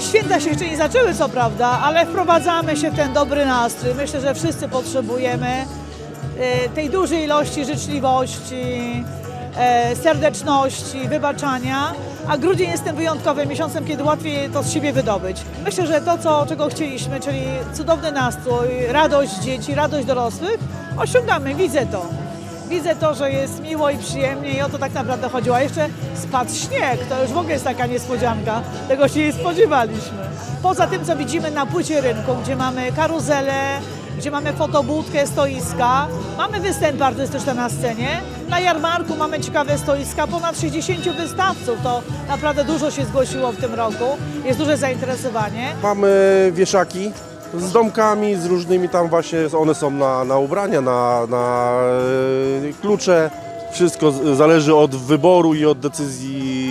święta się jeszcze nie zaczęły, co prawda, ale wprowadzamy się w ten dobry nastrój. Myślę, że wszyscy potrzebujemy e, tej dużej ilości życzliwości, e, serdeczności, wybaczania. A grudzień jest tym wyjątkowym miesiącem, kiedy łatwiej to z siebie wydobyć. Myślę, że to, co, czego chcieliśmy, czyli cudowny nastrój, radość dzieci, radość dorosłych, osiągamy. Widzę to. Widzę to, że jest miło i przyjemnie i o to tak naprawdę chodziło. A jeszcze spadł śnieg, to już w ogóle jest taka niespodzianka. Tego się nie spodziewaliśmy. Poza tym, co widzimy na płycie rynku, gdzie mamy karuzelę, gdzie mamy fotobudkę, stoiska, mamy występy artystyczne na scenie. Na jarmarku mamy ciekawe stoiska, ponad 60 wystawców, to naprawdę dużo się zgłosiło w tym roku. Jest duże zainteresowanie. Mamy wieszaki z domkami, z różnymi tam właśnie, one są na, na ubrania, na, na e, klucze. Wszystko zależy od wyboru i od decyzji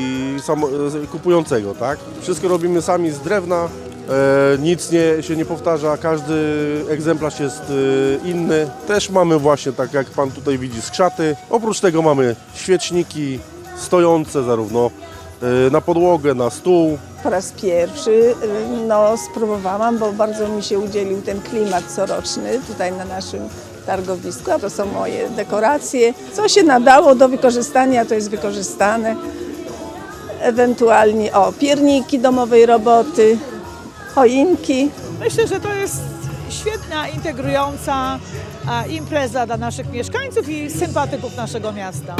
e, kupującego, tak? Wszystko robimy sami z drewna, e, nic nie, się nie powtarza, każdy egzemplarz jest inny. Też mamy właśnie, tak jak Pan tutaj widzi, skrzaty. Oprócz tego mamy świeczniki stojące zarówno na podłogę, na stół, Po raz pierwszy y, no, spróbowałam, bo bardzo mi się udzielił ten klimat coroczny tutaj na naszym targowisku, a to są moje dekoracje. Co się nadało do wykorzystania, to jest wykorzystane. Ewentualnie o pierniki domowej roboty, choinki. Myślę, że to jest świetna, integrująca impreza dla naszych mieszkańców i sympatyków naszego miasta.